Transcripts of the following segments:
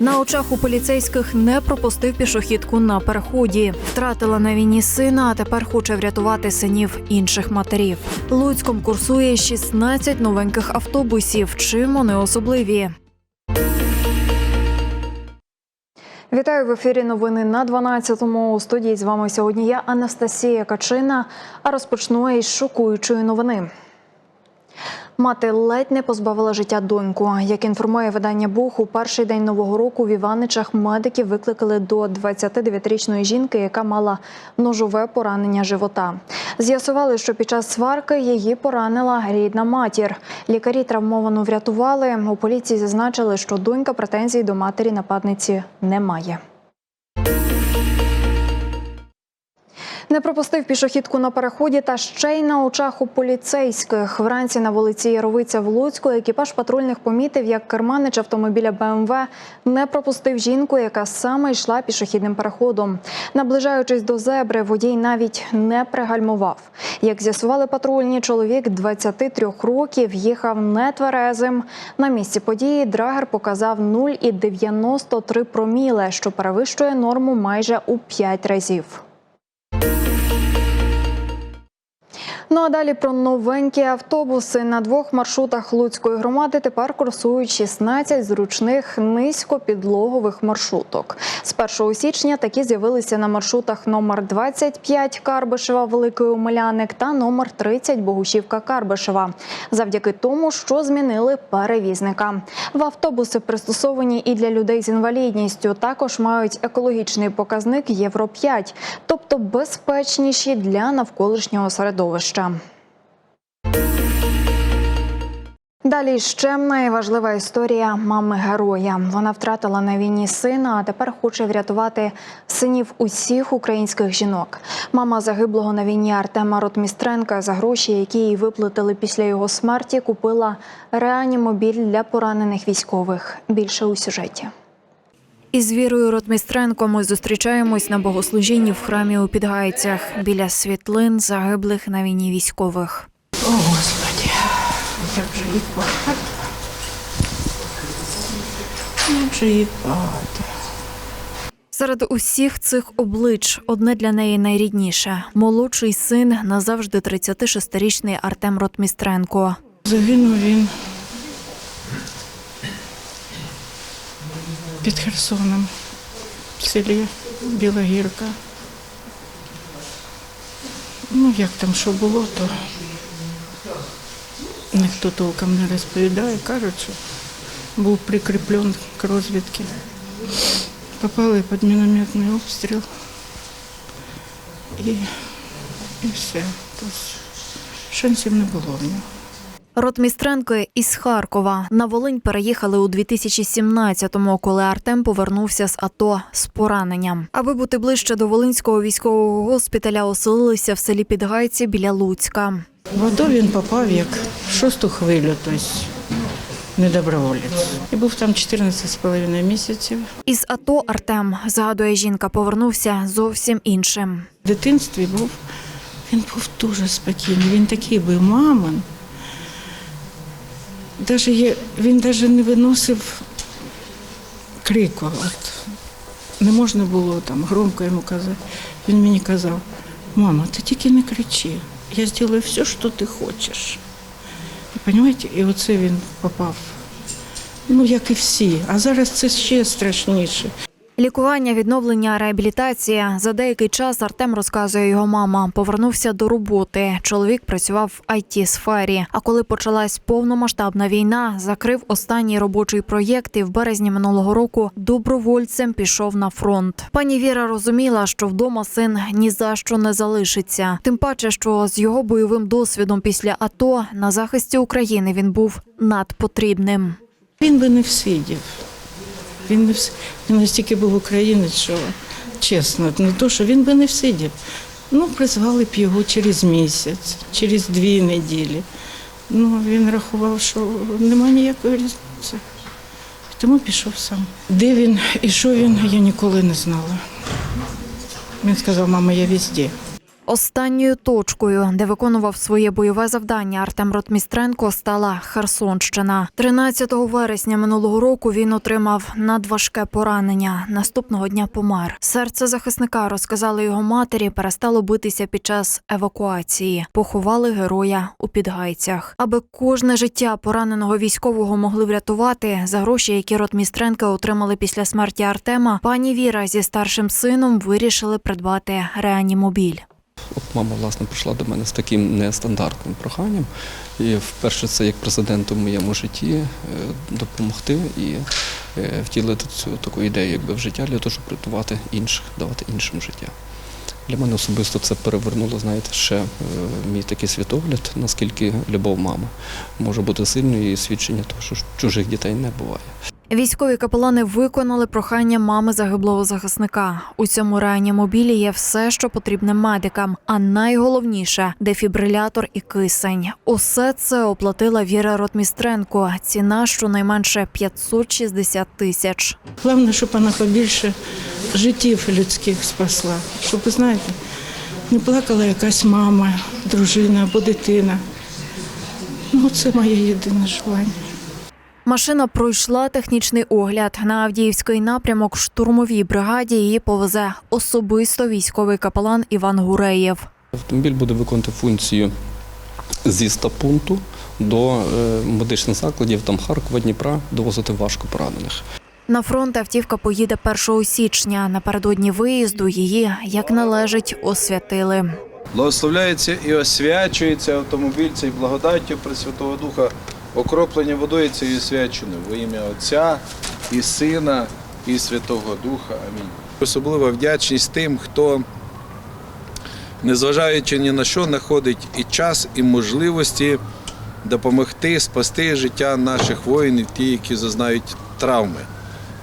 На очах у поліцейських не пропустив пішохідку на переході. Втратила на війні сина, а тепер хоче врятувати синів інших матерів. Луцьком курсує 16 новеньких автобусів. Чим вони особливі? Вітаю в ефірі. Новини на 12-му. У студії з вами сьогодні я Анастасія Качина. А розпочну із шокуючої новини. Мати ледь не позбавила життя доньку. Як інформує видання Бух, у перший день нового року в Іваничах медики викликали до 29-річної жінки, яка мала ножове поранення живота. З'ясували, що під час сварки її поранила рідна матір. Лікарі травмовану врятували. У поліції зазначили, що донька претензій до матері нападниці не має. Не пропустив пішохідку на переході та ще й на очах у поліцейських. Вранці на вулиці Яровиця в Луцьку екіпаж патрульних помітив, як керманич автомобіля БМВ не пропустив жінку, яка саме йшла пішохідним переходом. Наближаючись до зебри, водій навіть не пригальмував. Як з'ясували патрульні, чоловік 23 років їхав нетверезим. На місці події драгер показав 0,93 проміле, що перевищує норму майже у 5 разів. Thank you. Ну а далі про новенькі автобуси на двох маршрутах Луцької громади тепер курсують 16 зручних низькопідлогових маршруток. З 1 січня такі з'явилися на маршрутах номер 25 Карбишева Великий Омеляник та номер 30 Богушівка Карбишева. Завдяки тому, що змінили перевізника. В автобуси пристосовані і для людей з інвалідністю. Також мають екологічний показник Євро 5, тобто безпечніші для навколишнього середовища. Далі ще найважлива історія мами героя. Вона втратила на війні сина, а тепер хоче врятувати синів усіх українських жінок. Мама загиблого на війні Артема Ротмістренка за гроші, які їй виплатили після його смерті, купила реанімобіль для поранених військових. Більше у сюжеті. Із Вірою Ротмістренко ми зустрічаємось на богослужінні в храмі у Підгайцях біля світлин загиблих на війні військових. О, Господи, як же їх багато. Як же їх багато. Серед усіх цих облич одне для неї найрідніше молодший син назавжди 36-річний Артем Ротмістренко. Загинув він під Херсоном в селі Біла Гірка. Ну, як там що було, то ніхто толком не розповідає. Кажуть, що був прикріплений к розвідці. Попали під мінометний обстріл. І, і все. Тобто шансів не було в нього. Ротмістренко із Харкова на Волинь переїхали у 2017-му, коли Артем повернувся з АТО з пораненням. Аби бути ближче до Волинського військового госпіталя, оселилися в селі Підгайці біля Луцька. В АТО він попав як в шосту хвилю, тобто не доброволець. І був там 14,5 місяців. Із АТО Артем згадує жінка, повернувся зовсім іншим. В дитинстві був, він був дуже спокійний, він такий був мамин. Даже є, він навіть не виносив крику. От. Не можна було там громко йому казати. Він мені казав, мама, ти тільки не кричи, я зроблю все, що ти хочеш. І, Понимаєте? І оце він попав. Ну, як і всі. А зараз це ще страшніше. Лікування, відновлення, реабілітація. За деякий час Артем розказує його мама. Повернувся до роботи. Чоловік працював в it сфері. А коли почалась повномасштабна війна, закрив останній робочий проєкт і в березні минулого року добровольцем пішов на фронт. Пані Віра розуміла, що вдома син ні за що не залишиться. Тим паче, що з його бойовим досвідом після АТО на захисті України він був надпотрібним. Він би не всидів. Він не він настільки був українець, що чесно, не то, що він би не всидів. Ну, призвали б його через місяць, через дві неділі. Ну, він рахував, що немає ніякої різниці. Тому пішов сам. Де він і що він, я ніколи не знала. Він сказав, мама, я везде. Останньою точкою, де виконував своє бойове завдання, Артем Ротмістренко стала Херсонщина. 13 вересня минулого року він отримав надважке поранення. Наступного дня помер. Серце захисника розказали його матері, перестало битися під час евакуації. Поховали героя у підгайцях. Аби кожне життя пораненого військового могли врятувати за гроші, які Ротмістренка отримали після смерті Артема. Пані Віра зі старшим сином вирішили придбати реанімобіль. От мама власне прийшла до мене з таким нестандартним проханням. І вперше це як президент у моєму житті е, допомогти і е, втілити цю таку ідею якби в життя для того, щоб рятувати інших, давати іншим життя. Для мене особисто це перевернуло, знаєте, ще е, мій такий світогляд, наскільки любов мами може бути сильною і свідчення того, що чужих дітей не буває. Військові капелани виконали прохання мами загиблого захисника. У цьому реанімобілі є все, що потрібне медикам. А найголовніше дефібрилятор і кисень. Усе це оплатила Віра Ротмістренко. Ціна щонайменше 560 тисяч. Головне, щоб вона побільше життів людських спасла. Щоб, ви знаєте, не плакала якась мама, дружина або дитина. Ну, це моє єдине желання. Машина пройшла технічний огляд. На Авдіївський напрямок в штурмовій бригаді її повезе особисто військовий капелан Іван Гуреєв. Автомобіль буде виконувати функцію зі стапунту до е, медичних закладів, там Харкова, Дніпра, довозити важко поранених. На фронт автівка поїде 1 січня. Напередодні виїзду її, як належить, освятили. Благословляється і освячується автомобіль цей благодаттю Пресвятого Духа, окроплення водою цією освяченою во ім'я Отця і Сина і Святого Духа. Амінь. Особлива вдячність тим, хто, незважаючи ні на що, знаходить і час, і можливості допомогти спасти життя наших воїнів, ті, які зазнають травми.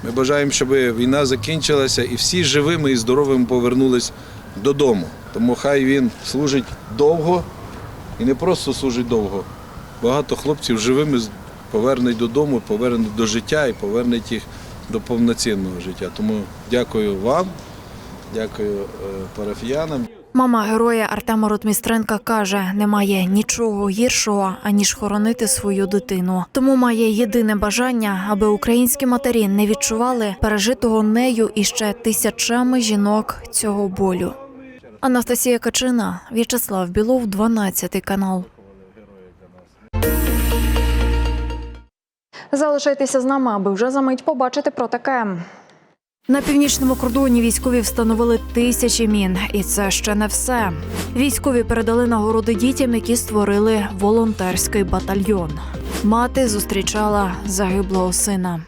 Ми бажаємо, щоб війна закінчилася і всі живими і здоровими повернулись додому. Тому хай він служить довго і не просто служить довго. Багато хлопців живими повернуть додому, повернуть до життя і повернуть їх до повноцінного життя. Тому дякую вам, дякую е, парафіянам. Мама героя Артема Ротмістренка каже, немає нічого гіршого, аніж хоронити свою дитину. Тому має єдине бажання, аби українські матері не відчували пережитого нею і ще тисячами жінок цього болю. Анастасія Качина, В'ячеслав Білов, 12 канал. Залишайтеся з нами, аби вже за мить побачити про таке. На північному кордоні військові встановили тисячі мін, і це ще не все. Військові передали нагороди дітям, які створили волонтерський батальйон. Мати зустрічала загиблого сина.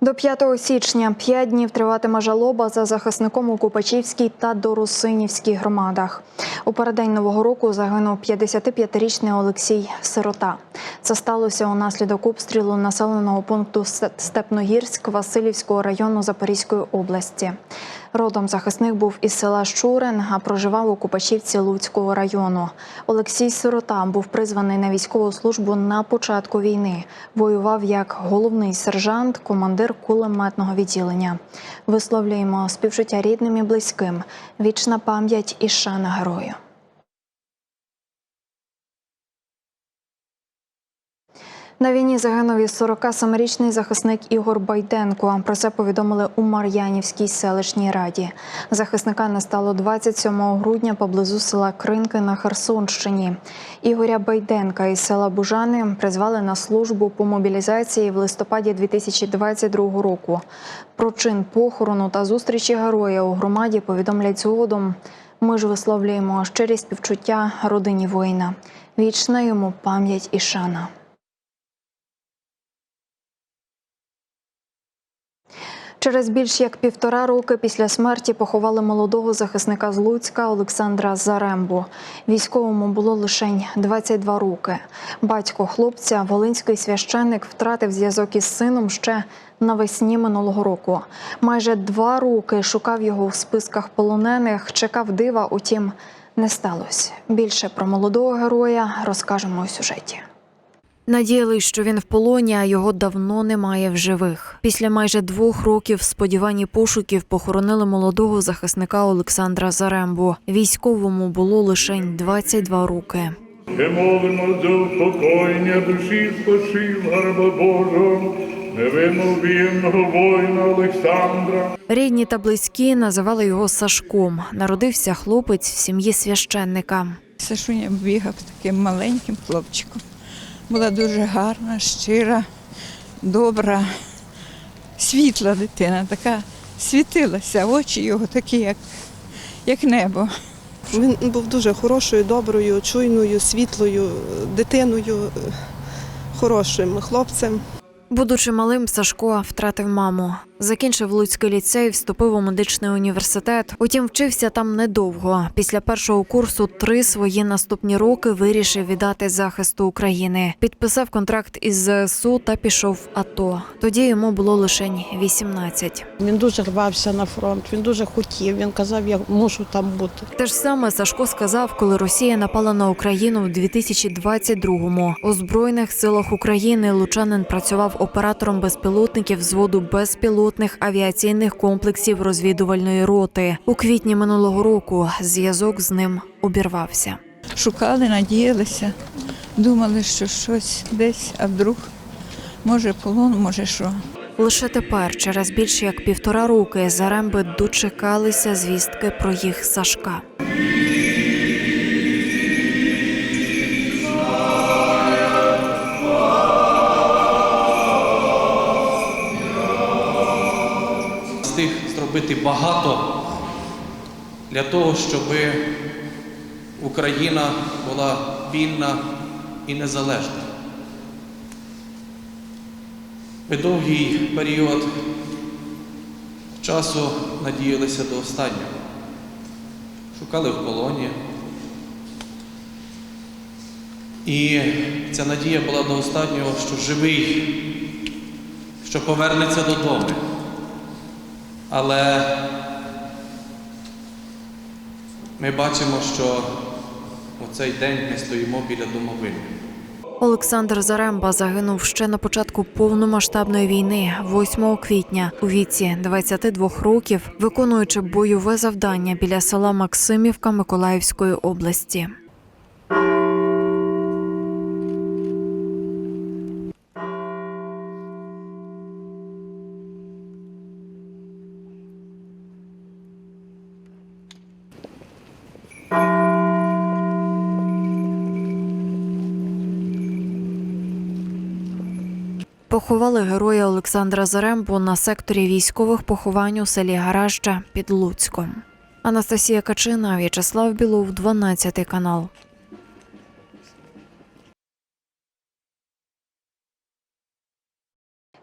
До 5 січня п'ять днів триватиме жалоба за захисником у Купачівській та Дорусинівській громадах. У передень нового року загинув 55-річний Олексій Сирота. Це сталося унаслідок обстрілу населеного пункту Степногірськ Васильівського району Запорізької області. Родом захисник був із села Щурин, а проживав у Купачівці Луцького району. Олексій Сирота був призваний на військову службу на початку війни. Воював як головний сержант, командир кулеметного відділення. Висловлюємо співчуття рідним і близьким. Вічна пам'ять і шана герою. На війні загинув і 47-річний захисник Ігор Байденко. Про це повідомили у Мар'янівській селищній раді. Захисника не стало 27 грудня поблизу села Кринки на Херсонщині. Ігоря Байденка із села Бужани призвали на службу по мобілізації в листопаді 2022 року. Про чин похорону та зустрічі героя у громаді повідомлять згодом. Ми ж висловлюємо щирі співчуття родині воїна. Вічна йому пам'ять і шана. Через більш як півтора роки після смерті поховали молодого захисника з Луцька Олександра Зарембу. Військовому було лише 22 роки. Батько хлопця, волинський священник, втратив зв'язок із сином ще навесні минулого року. Майже два роки шукав його в списках полонених, чекав дива, утім не сталося. Більше про молодого героя розкажемо у сюжеті. Надіялись, що він в полоні, а його давно немає в живих. Після майже двох років сподівань пошуків похоронили молодого захисника Олександра Зарембу. Військовому було лише 22 роки. Ще молимо за упокоєння душі спочив гарба Божого, невинно воїна Олександра. Рідні та близькі називали його Сашком. Народився хлопець в сім'ї священника. Сашуня бігав таким маленьким хлопчиком. Була дуже гарна, щира, добра, світла дитина, така світилася, очі його такі, як, як небо. Він був дуже хорошою, доброю, чуйною, світлою дитиною, хорошим хлопцем. Будучи малим, Сашко втратив маму. Закінчив Луцький ліцей, вступив у медичний університет. Утім, вчився там недовго. Після першого курсу три свої наступні роки вирішив віддати захисту України. Підписав контракт із ЗСУ та пішов в АТО. Тоді йому було лише 18. Він дуже рвався на фронт, він дуже хотів. Він казав, я мушу там бути. Те ж саме Сашко сказав, коли Росія напала на Україну в 2022-му. У збройних силах України Лучанин працював оператором безпілотників взводу безпілотних авіаційних комплексів розвідувальної роти. У квітні минулого року зв'язок з ним обірвався. Шукали, надіялися, думали, що щось десь, а вдруг, може полон, може що. Лише тепер, через більше як півтора роки, заремби дочекалися звістки про їх Сашка. Зробити багато для того, щоб Україна була вільна і незалежна. Ми довгий період часу надіялися до останнього. Шукали в полоні. І ця надія була до останнього, що живий, що повернеться додому. Але ми бачимо, що у цей день ми стоїмо біля домовини. Олександр Заремба загинув ще на початку повномасштабної війни, 8 квітня, у віці 22 років, виконуючи бойове завдання біля села Максимівка Миколаївської області. Поховали героя Олександра Зарембу на секторі військових поховань у селі Гаражча під Луцьком. Анастасія Качина, В'ячеслав Білов, 12 канал.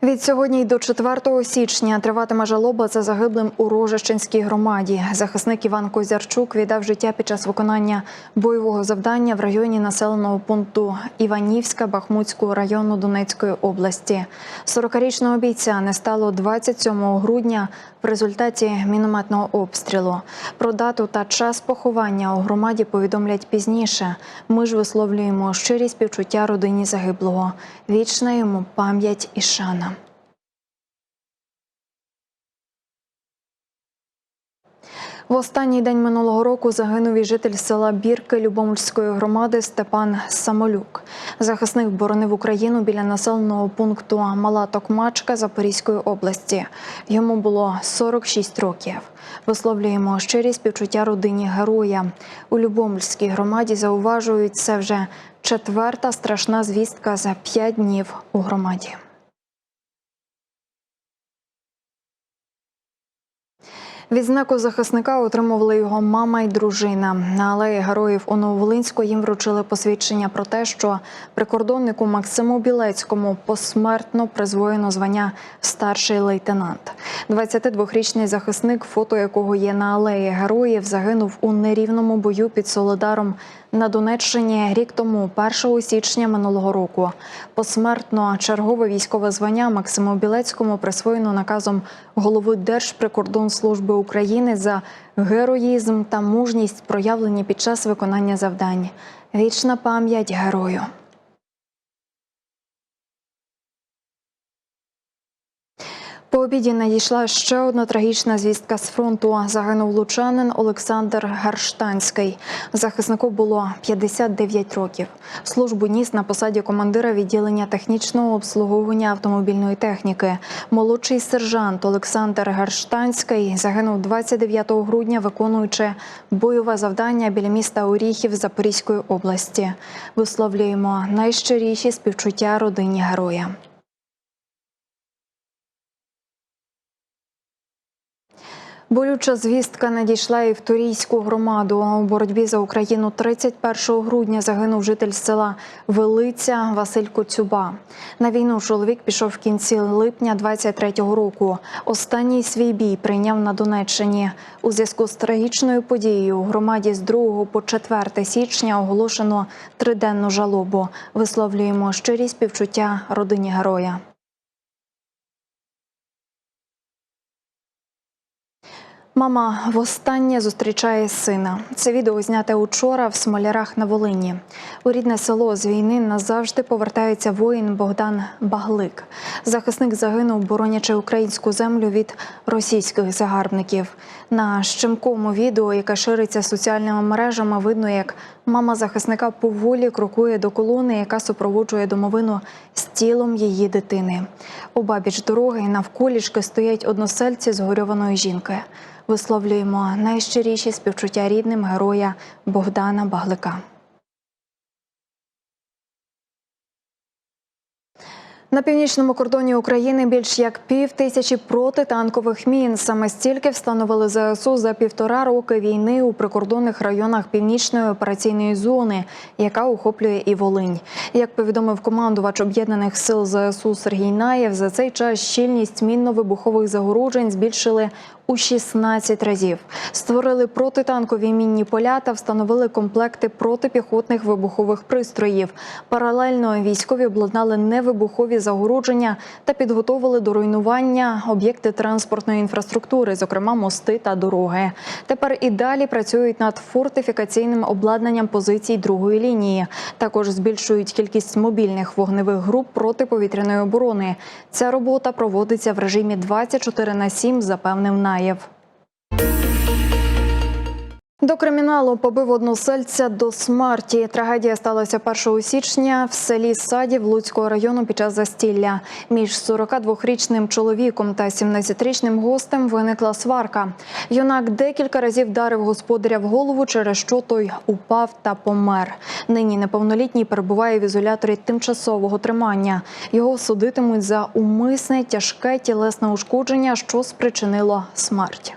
Від сьогодні й до 4 січня триватиме жалоба за загиблим у Рожищенській громаді. Захисник Іван Козярчук віддав життя під час виконання бойового завдання в районі населеного пункту Іванівська Бахмутського району Донецької області. 40-річного бійця не стало 27 грудня в результаті мінометного обстрілу. Про дату та час поховання у громаді повідомлять пізніше. Ми ж висловлюємо щирі співчуття родині загиблого. Вічна йому пам'ять і шана. В останній день минулого року загинув і житель села Бірки Любомльської громади Степан Самолюк. Захисник боронив Україну біля населеного пункту Мала Токмачка Запорізької області. Йому було 46 років. Висловлюємо щирі співчуття родині героя. У Любомльській громаді зауважують це вже четверта страшна звістка за п'ять днів у громаді. Відзнаку захисника отримували його мама й дружина. На алеї героїв у Нововолинську їм вручили посвідчення про те, що прикордоннику Максиму Білецькому посмертно призвоєно звання старший лейтенант. 22-річний захисник, фото якого є на алеї героїв, загинув у нерівному бою під Солидаром на Донеччині рік тому, 1 січня минулого року. Посмертно чергове військове звання Максиму Білецькому присвоєно наказом голови Держприкордонслужби України за героїзм та мужність, проявлені під час виконання завдань. Вічна пам'ять герою. По обіді надійшла ще одна трагічна звістка з фронту. Загинув лучанин Олександр Гарштанський. Захиснику було 59 років. Службу ніс на посаді командира відділення технічного обслуговування автомобільної техніки. Молодший сержант Олександр Гарштанський загинув 29 грудня, виконуючи бойове завдання біля міста Оріхів Запорізької області. Висловлюємо найщиріші співчуття родині героя. Болюча звістка надійшла і в Турійську громаду. У боротьбі за Україну 31 грудня загинув житель села Велиця Василь Коцюба. На війну чоловік пішов в кінці липня 23-го року. Останній свій бій прийняв на Донеччині. У зв'язку з трагічною подією у громаді з 2 по 4 січня оголошено триденну жалобу. Висловлюємо щирі співчуття родині героя. Мама востаннє зустрічає сина. Це відео зняте учора в Смолярах на Волині. У рідне село з війни назавжди повертається воїн Богдан Баглик. Захисник загинув, боронячи українську землю від російських загарбників. На щемкому відео, яке шириться соціальними мережами, видно, як мама захисника поволі крокує до колони, яка супроводжує домовину з тілом її дитини. Обабіч дороги навколішки стоять односельці згорьованої жінки. Висловлюємо найщиріші співчуття рідним героя Богдана Баглика. На північному кордоні України більш як пів тисячі протитанкових мін. Саме стільки встановили ЗСУ за півтора роки війни у прикордонних районах північної операційної зони, яка охоплює і Волинь. Як повідомив командувач об'єднаних сил ЗСУ Сергій Наєв, за цей час щільність мінно-вибухових загороджень збільшили у 16 разів. Створили протитанкові мінні поля та встановили комплекти протипіхотних вибухових пристроїв. Паралельно військові обладнали невибухові загородження та підготовили до руйнування об'єкти транспортної інфраструктури, зокрема мости та дороги. Тепер і далі працюють над фортифікаційним обладнанням позицій другої лінії. Також збільшують кількість мобільних вогневих груп протиповітряної оборони. Ця робота проводиться в режимі 24 на 7, запевнив նաև До криміналу побив односельця до смерті. Трагедія сталася 1 січня в селі Садів Луцького району під час застілля. Між 42-річним чоловіком та 17-річним гостем виникла сварка. Юнак декілька разів вдарив господаря в голову, через що той упав та помер. Нині неповнолітній перебуває в ізоляторі тимчасового тримання. Його судитимуть за умисне тяжке тілесне ушкодження, що спричинило смерть.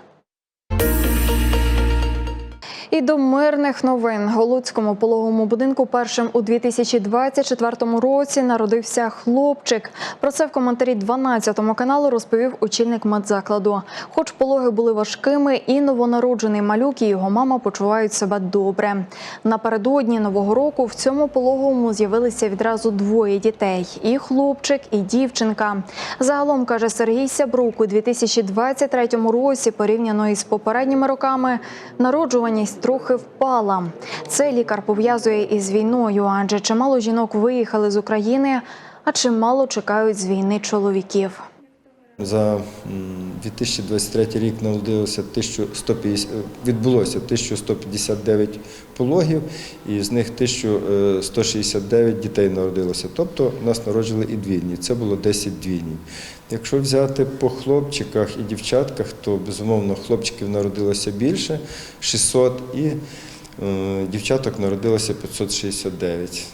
І до мирних новин у Луцькому пологовому будинку першим у 2024 році народився хлопчик. Про це в коментарі 12 каналу розповів очільник медзакладу. Хоч пологи були важкими, і новонароджений малюк і його мама почувають себе добре. Напередодні нового року в цьому пологовому з'явилися відразу двоє дітей: і хлопчик, і дівчинка. Загалом каже Сергій Сябрук, у 2023 році, порівняно із попередніми роками, народжуваність трохи впала. Це лікар пов'язує із війною, адже чимало жінок виїхали з України, а чимало чекають з війни чоловіків. За м, 2023 рік народилося 1150, е, відбулося 1159 пологів, і з них 1169 дітей народилося. Тобто нас народжили і двійні. Це було 10 двійнів. Якщо взяти по хлопчиках і дівчатках, то безумовно хлопчиків народилося більше 600 і е, дівчаток народилося 569.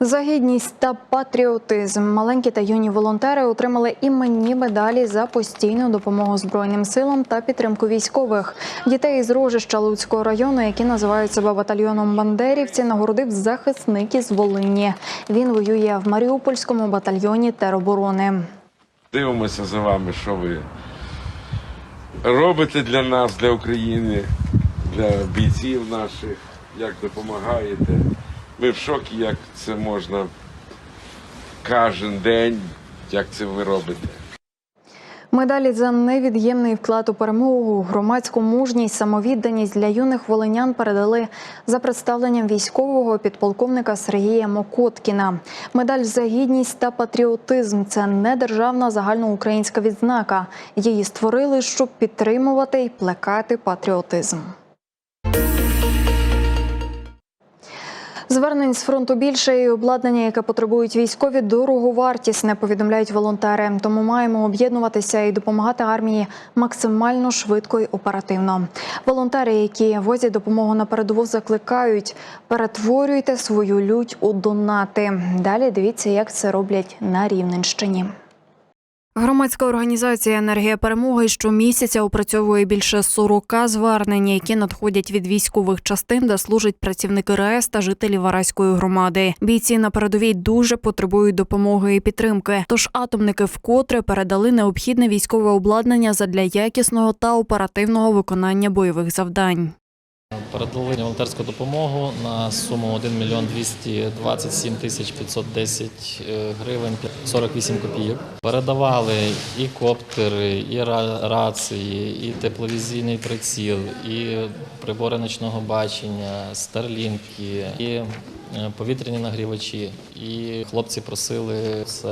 За гідність та патріотизм маленькі та юні волонтери отримали іменні медалі за постійну допомогу Збройним силам та підтримку військових. Дітей із Рожища Луцького району, які називають себе батальйоном бандерівці, нагородив захисник із Волині. Він воює в Маріупольському батальйоні тероборони. Дивимося за вами, що ви робите для нас, для України, для бійців наших, як допомагаєте. Ми в шокі, як це можна кожен день, як це ви робите. Медалі за невід'ємний вклад у перемогу, громадську мужність, самовідданість для юних волинян передали за представленням військового підполковника Сергія Мокоткіна. Медаль за гідність та патріотизм це не державна загальноукраїнська відзнака. Її створили, щоб підтримувати і плекати патріотизм. Звернень з фронту більше і обладнання, яке потребують військові, дороговартісне, повідомляють волонтери. Тому маємо об'єднуватися і допомагати армії максимально швидко і оперативно. Волонтери, які возять допомогу на передову, закликають перетворюйте свою лють у донати. Далі дивіться, як це роблять на Рівненщині. Громадська організація Енергія перемоги щомісяця опрацьовує більше 40 звернень, які надходять від військових частин, де служать працівники РАЕС та жителі Вараської громади. Бійці на передовій дуже потребують допомоги і підтримки. Тож атомники вкотре передали необхідне військове обладнання задля якісного та оперативного виконання бойових завдань. Передали волонтерську допомогу на суму 1 мільйон 227 тисяч 510 е, гривень 48 копійок. Передавали і коптери, і рації, і тепловізійний приціл, і прибори ночного бачення, старлінки, і е, повітряні нагрівачі. І хлопці просили це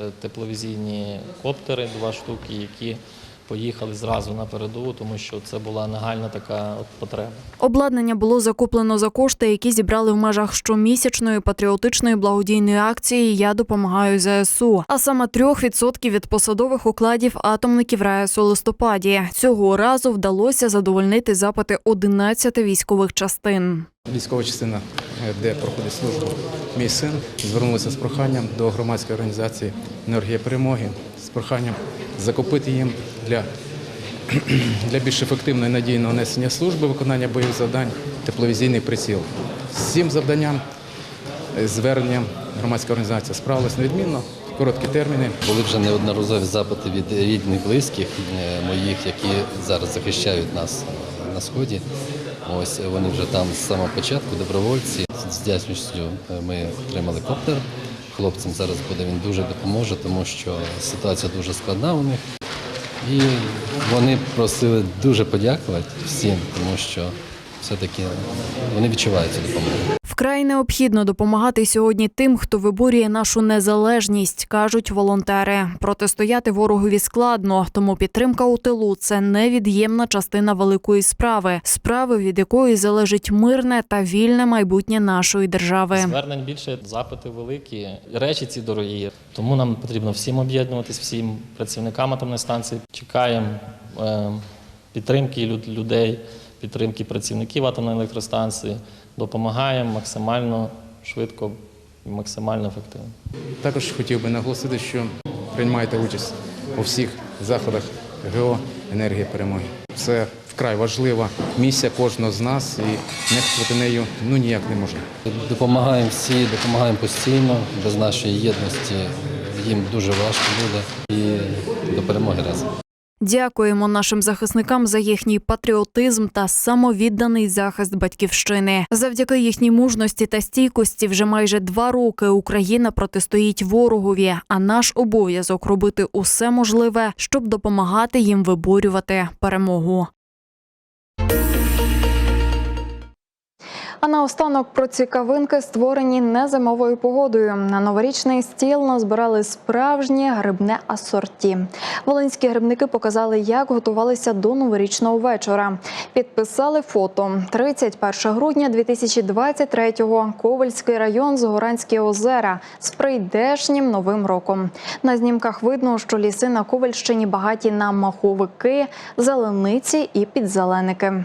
е, тепловізійні коптери, два штуки, які поїхали зразу на передову, тому що це була нагальна така от потреба. Обладнання було закуплено за кошти, які зібрали в межах щомісячної патріотичної благодійної акції Я допомагаю ЗСУ. А саме 3% від посадових укладів атомників РАЕС у листопаді. Цього разу вдалося задовольнити запити 11 військових частин. Військова частина, е, де проходить службу мій син, звернулася з проханням до громадської організації Енергія перемоги проханням закупити їм для, для більш ефективного і надійного несення служби виконання бойових завдань тепловізійний приціл. З цим завданням, е, зверненням громадська організація справилась невідмінно, короткі терміни. Були вже неодноразові запити від рідних, близьких е, моїх, які зараз захищають нас е, на сході. Ось вони вже там з самого початку, добровольці. З вдячністю е, ми отримали коптер. Хлопцям зараз буде він дуже допоможе, тому що ситуація дуже складна у них. І вони просили дуже подякувати всім, тому що все-таки вони відчувають цю допомогу. Вкрай необхідно допомагати сьогодні тим, хто виборює нашу незалежність, кажуть волонтери. Протистояти ворогові складно, тому підтримка у тилу це невід'ємна частина великої справи, справи, від якої залежить мирне та вільне майбутнє нашої держави. Звернень більше, запити великі, речі ці дорогі. Тому нам потрібно всім об'єднуватись, всім працівникам атомної станції. Чекаємо е, підтримки люд- людей, підтримки працівників атомної електростанції. Допомагаємо максимально швидко і максимально ефективно. Також хотів би наголосити, що приймаєте участь у всіх заходах ГО Енергія перемоги. Це вкрай важлива місія кожного з нас, і нехтувати нею ну ніяк не можна. Допомагаємо всі, допомагаємо постійно. Без нашої єдності їм дуже важко буде. І до перемоги разом. Дякуємо нашим захисникам за їхній патріотизм та самовідданий захист батьківщини. Завдяки їхній мужності та стійкості вже майже два роки Україна протистоїть ворогові. А наш обов'язок робити усе можливе, щоб допомагати їм виборювати перемогу. А наостанок про цікавинки, створені незимовою погодою. На новорічний стіл назбирали справжнє грибне асорті. Волинські грибники показали, як готувалися до новорічного вечора. Підписали фото 31 грудня 2023-го. Ковальський район, Згоранські озера з прийдешнім новим роком. На знімках видно, що ліси на Ковальщині багаті на маховики, зелениці і підзеленики.